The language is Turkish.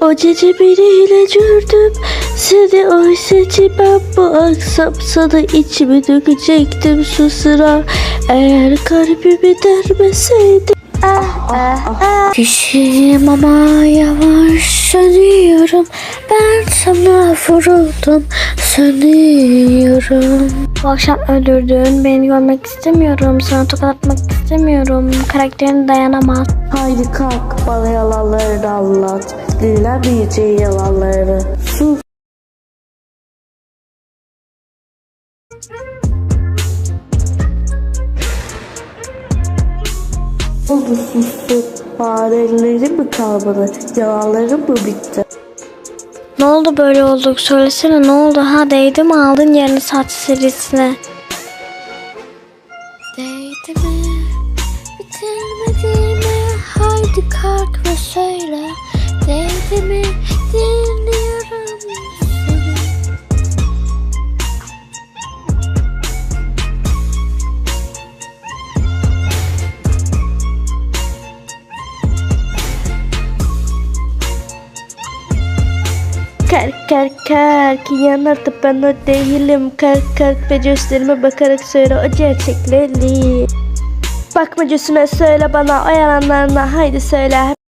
O gece biriyle gördüm. Seni oysa ki ben bu akşam sana içimi dökecektim şu sıra. Eğer kalbimi dermeseydim Ah ah ah ama yavaş sönüyorum. Ben sana vuruldum sönüyorum. Bu akşam öldürdün beni görmek istemiyorum. Sana tokat atmak istemiyorum. Karakterin dayanamaz Haydi kalk bana yalanlarını anlat. Dinlemeyeceğin yalanlarını. Sus. Oldu sustun. Farelerin mi kalmadı? Yalanların mı bitti? Ne oldu böyle olduk söylesene ne oldu ha değdi mi aldın yarın saat serisine Değdi mi bitirmedi haydi kalk ve söyle mi dinliyorum. Seni Kalk kalk kalk yanardı ben o değilim. Kalk kalk ve gösterime bakarak söyle o gerçekleri Bakma gözüme söyle bana o yalanlarına haydi söyle